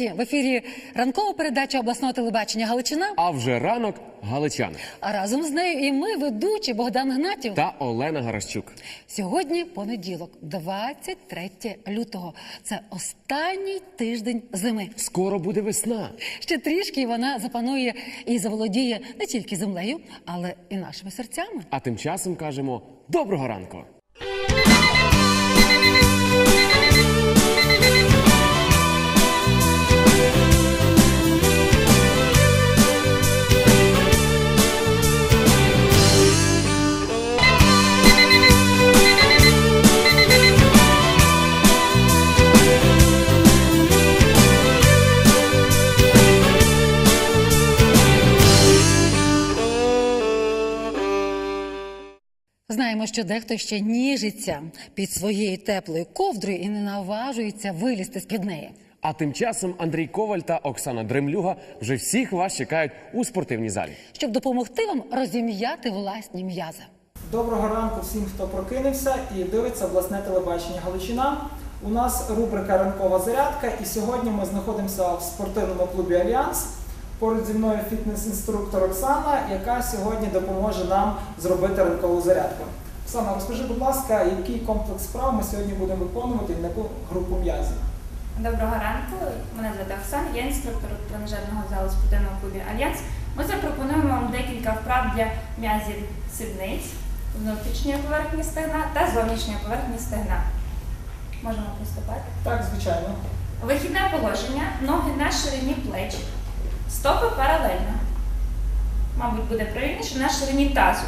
ранку. В ефірі ранкова передача обласного телебачення Галичина. А вже ранок галичани А разом з нею і ми, ведучі Богдан Гнатів. та Олена Гаращук. Сьогодні понеділок, 23 лютого. Це останній тиждень зими. Скоро буде весна. Ще трішки і вона запанує і заволодіє не тільки землею, але і нашими серцями. А тим часом кажемо доброго ранку. Що дехто ще ніжиться під своєю теплою ковдрою і не наважується вилізти з-під неї. А тим часом Андрій Коваль та Оксана Дремлюга вже всіх вас чекають у спортивній залі. щоб допомогти вам розім'яти власні м'язи. Доброго ранку всім, хто прокинувся і дивиться обласне телебачення Галичина. У нас рубрика Ранкова зарядка, і сьогодні ми знаходимося в спортивному клубі Альянс. Поруч зі мною фітнес-інструктор Оксана, яка сьогодні допоможе нам зробити ранкову зарядку. Оксана, розкажи, будь ласка, який комплекс справ ми сьогодні будемо виконувати і на яку групу м'язів? Доброго ранку. Мене звати Оксана, я інструктор тренажерного залу спортивного клубі Альянс. Ми запропонуємо вам декілька вправ для м'язів сідниць, внутрішньої поверхні стегна та зовнішньої поверхні стегна. Можемо приступати. Так, звичайно. Вихідне положення, ноги на ширині плеч, стопи паралельно. Мабуть, буде правильніше на ширині тазу.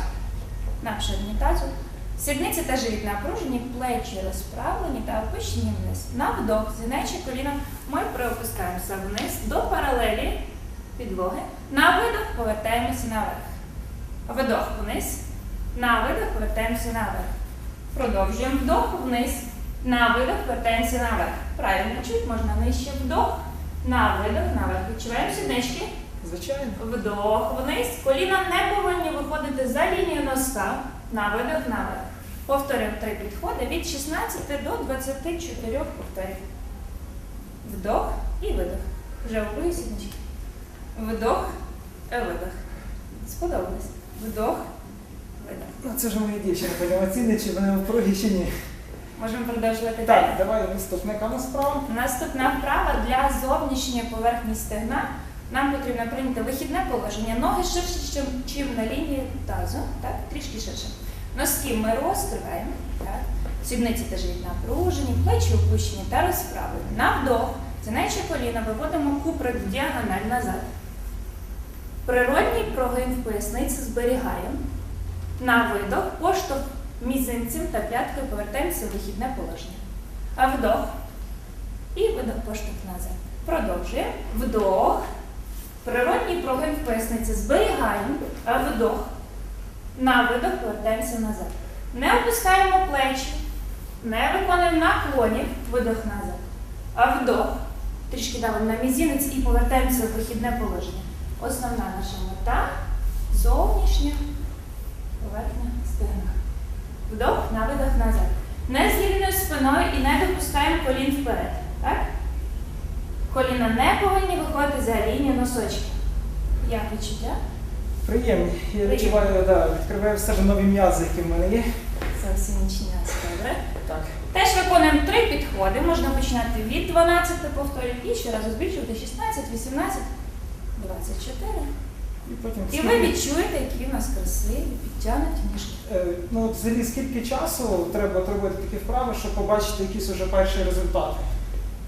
На ширині тазу. Сідниці та живіт напружені, плечі розправлені та опущені вниз. На вдох, згинаючи коліно, ми приопускаємося вниз до паралелі підлоги. На видох повертаємося наверх. Вдох вниз. На видох повертаємося наверх. Продовжуємо вдох вниз. На видох повертаємося наверх. Правильно чуть, можна нижче вдох. На видох, наверх. Відчуваємо сіднички. Звичайно. Вдох вниз. Коліна не повинні виходити за лінію носка. На видох, наверх. Повторюємо три підходи від 16 до 24 повторів. Вдох і видох. Вже округі сіднички. Вдох, видох. Сподобалось. Вдох, видох. Ну, це вже мої дівчини, будемо оцінити, чи вони впругі чи ні. Можемо продовжувати далі. Так, давай наступне яка у нас справа. Наступна вправа для зовнішньої поверхні стегна. Нам потрібно прийняти вихідне положення. Ноги ширше, чим на лінії тазу, так, трішки ширше. Носки ми розкриваємо, так. Сідниці живіт напружені, плечі опущені та розправлені. На вдох, згинаючи коліна, виводимо куприк діагональ назад. Природній прогин в поясниці зберігаємо. На видох, поштовх мізинцем та п'яткою повертаємося в вихідне положення. А вдох. І видох поштовх назад. Продовжуємо. Вдох. Природній прогин в поясниці зберігаємо. А вдох. На видох повертаємося назад. Не опускаємо плечі. Не виконуємо наклонів. Видох назад. А вдох. Трішки давимо на мізинець і повертаємося в вихідне положення. Основна наша мета зовнішня поверхня стегна. Вдох, на видох назад. Не з спиною і не допускаємо колін вперед. Так? Коліна не повинні виходити за лінію носочки. Як відчуття? Приємні. Я відчуваю, да, відкриваю в себе нові м'язи, які в мене є. Зовсім нічого. Добре. Так. Теж виконуємо три підходи. Можна починати від 12 повторів і ще раз збільшувати 16, 18, 24. І потім І скільки- ви відчуєте, які в нас красиві, підтягнуті ніжки. Е, Ну, от взагалі, скільки часу треба от робити такі вправи, щоб побачити якісь уже перші результати?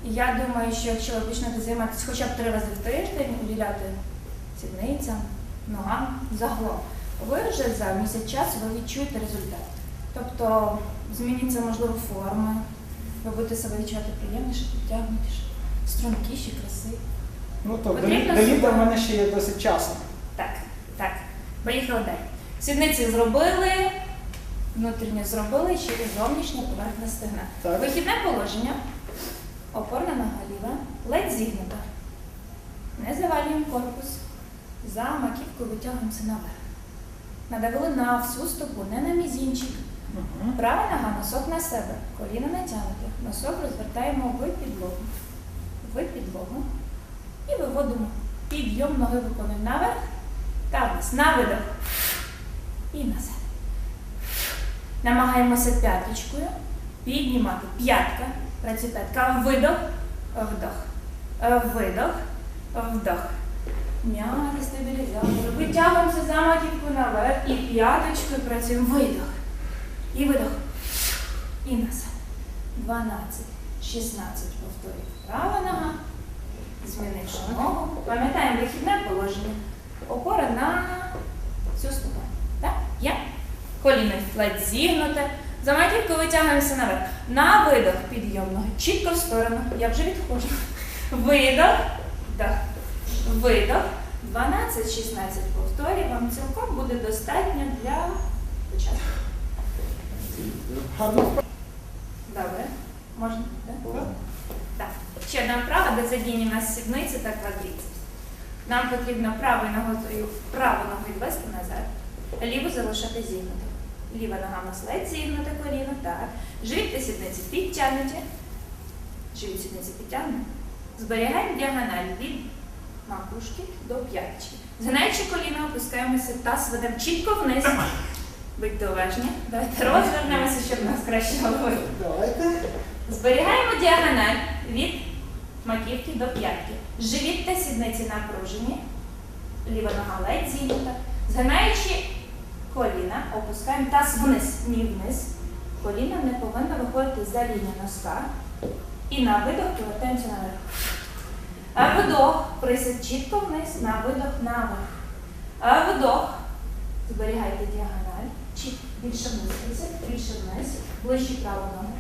Я думаю, що якщо ви почнете займатися хоча б три рази в тиждень, уділяти сідницям, ногам загалом, ви вже за місяць часу ви відчуєте результат. Тобто змініться, можливо, форма, ви будете себе відчувати приємніше, підтягнутіше, стрункіші, красиві. Ну то до, літа в мене ще є досить часу. Так, так. Поїхали далі. Сідниці зробили, внутрішнє зробили, ще і зовнішня поверхня стегна. Так. Вихідне положення. Опорна нога ліва, ледь зігнута. Не завалюємо корпус. За маківкою витягуємося наверх. Надавили на всю стопу, не на мізінчик. Угу. Права нога, носок на себе, коліна натягнуте. Носок розвертаємо в підлогу. підлогу. І виводимо підйом ноги виконуємо наверх та вниз. На видох. І назад. Намагаємося п'яточкою піднімати. П'ятка. Працює п'ятка. Видох, вдох. Видох, вдох. М'яти стабілізатор. Витягуємося за маківку наверх і п'яточкою працюємо. Видох. І видох. І назад. 12, 16 повторів. Права нога. Змінивши ногу. Пам'ятаємо вихідне положення. Опора на цю ступу. Так? Є. Коліно ледь зігнуте. За маківку витягуємося наверх. На видох підйом ноги. Чітко в сторону. Я вже відходжу. Видох. Вдох. Видох. 12-16 повторів. Вам цілком буде достатньо для початку. Добре. Можна? Так? Так. Ще одна вправа, де нас сідниці та квадріцепс. Нам потрібно правою ногою праву ногу відвести назад, ліву залишати зігнутою. Ліва нога ледь зігнуте коліно, так. Живіт та сідниці підтягнуті. Живіт сідниці підтягнуті. Зберігаємо діагональ від макушки до п'яточки. Згинаючи коліно, опускаємося, таз ведемо чітко вниз. Будьте уважні. Давайте розвернемося, щоб нас краще голови. Давайте. Зберігаємо діагональ від маківки до п'ятки. Живіт та сідниці напружені. Ліва нога ледь зігнута. Згинаючи коліна, опускаємо таз вниз, ні вниз. Коліна не повинно виходити за лінію носка. І на видох повертаємося наверх. Вдох, присід чітко вниз, на видох наверх. А вдох, зберігайте діагональ. Чіт, більше вниз, присід, більше вниз, ближче праву ногу.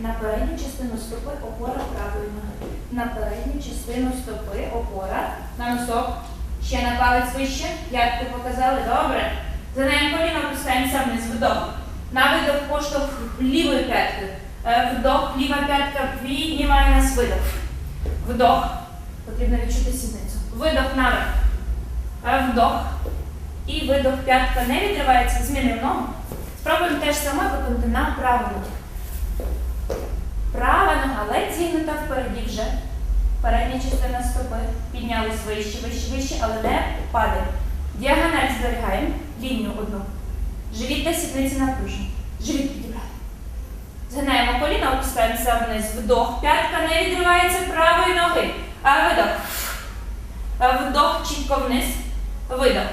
На передню частину стопи опора правої ноги. На передню частину стопи опора на носок. Ще на палець вище. П'ятку показали. Добре. Занаємо коліно, опускаємося вниз. Вдох. На видох поштовх лівою п'яткою. Е, Вдох, ліва п'ятка піднімає нас видох. Вдох. Потрібно відчути сідницю. Видох наверх. Вдох. І видох п'ятка не відривається. Змінив ногу. Спробуємо те ж саме виконати на праву ногу. Права нога ледь зігнута впереді вже. Передня частина стопи. Піднялись вище, вище, вище, але не падаємо. Діагональ зберігаємо. Лінію одну. Живіт та сідниці напружені. Живіт підібрали. Згинаємо коліна, опускаємося вниз. Вдох. П'ятка не відривається правої ноги. Видох. Вдох чітко вниз. Видох.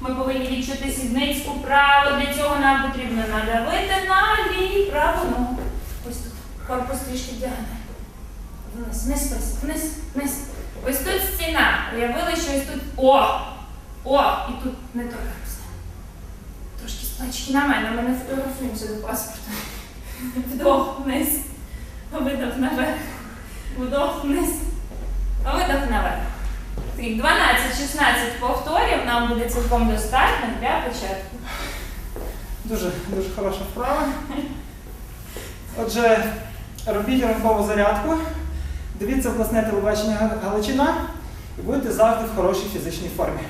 Ми повинні відчути сідницьку право. Для цього нам потрібно надавити на ліву праву ногу. Ось тут. Корпус трішки діагональ. Вниз, вниз, вниз, вниз, вниз. Ось тут стіна. Уявили, що ось тут. О! О! І тут не торкаємося. Трошки з плечки на мене, ми не фотографуємося до паспорту. Вдох вниз. Видох наверх. Вдох вниз. Видох наверх. 12-16 повторів нам буде цілком достатньо для початку. Дуже, дуже хороша вправа. Отже, робіть ранкову зарядку, дивіться власне телебачення Галичина і будете завжди в хорошій фізичній формі.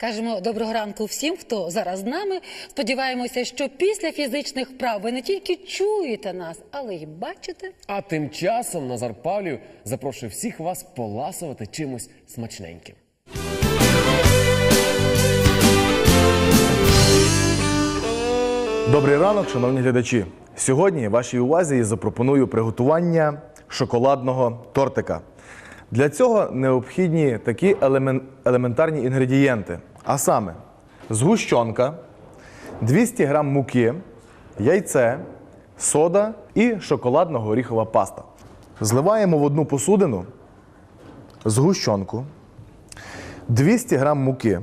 Кажемо доброго ранку всім, хто зараз з нами. Сподіваємося, що після фізичних вправ ви не тільки чуєте нас, але й бачите. А тим часом Назар Павлів запрошує всіх вас поласувати чимось смачненьким. Добрий ранок, шановні глядачі. Сьогодні вашій увазі я запропоную приготування шоколадного тортика. Для цього необхідні такі елемен- елементарні інгредієнти, а саме згущенка, 200 г муки, яйце, сода і шоколадно-горіхова паста. Зливаємо в одну посудину згущенку, 200 г муки,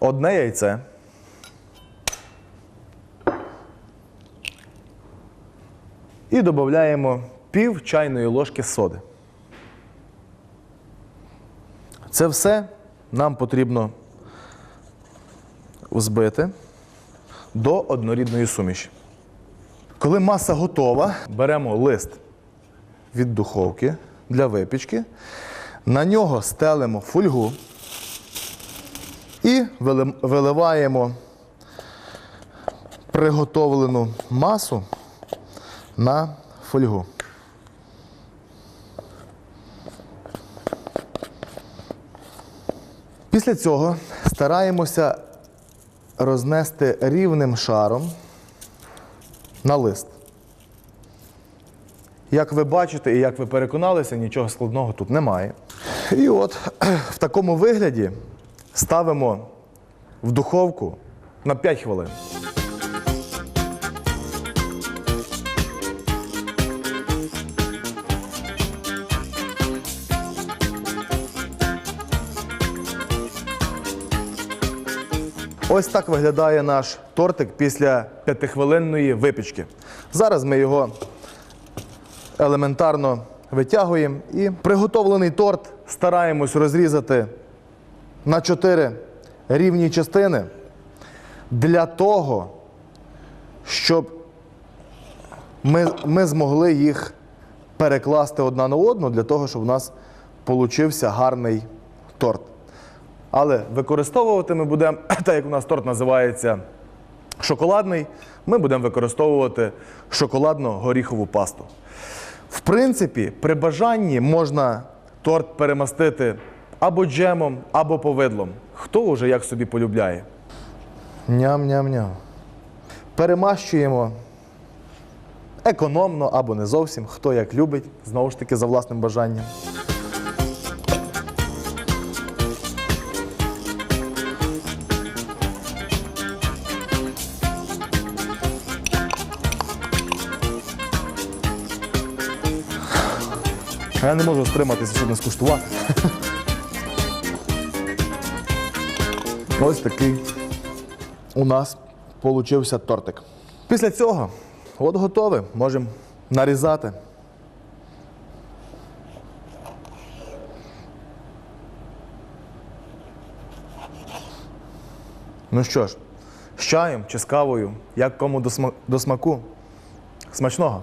одне яйце. І додаємо пів чайної ложки соди. Це все нам потрібно взбити до однорідної суміші. Коли маса готова, беремо лист від духовки для випічки. На нього стелимо фольгу і виливаємо приготовлену масу на фольгу. Після цього стараємося рознести рівним шаром на лист. Як ви бачите і як ви переконалися, нічого складного тут немає. І от в такому вигляді ставимо в духовку на 5 хвилин. Ось так виглядає наш тортик після п'ятихвилинної випічки. Зараз ми його елементарно витягуємо і приготовлений торт стараємось розрізати на чотири рівні частини для того, щоб ми, ми змогли їх перекласти одна на одну, для того, щоб у нас получився гарний торт. Але використовувати ми будемо, так як у нас торт називається шоколадний, ми будемо використовувати шоколадно-горіхову пасту. В принципі, при бажанні можна торт перемастити або джемом, або повидлом. Хто вже як собі полюбляє. Ням-ням-ням. Перемащуємо економно або не зовсім, хто як любить, знову ж таки, за власним бажанням. А Я не можу стриматися, щоб не скуштувати. Ось такий у нас получився тортик. Після цього, от готове, можемо нарізати. Ну що ж, з чаєм чи з кавою, як кому до смаку. Смачного!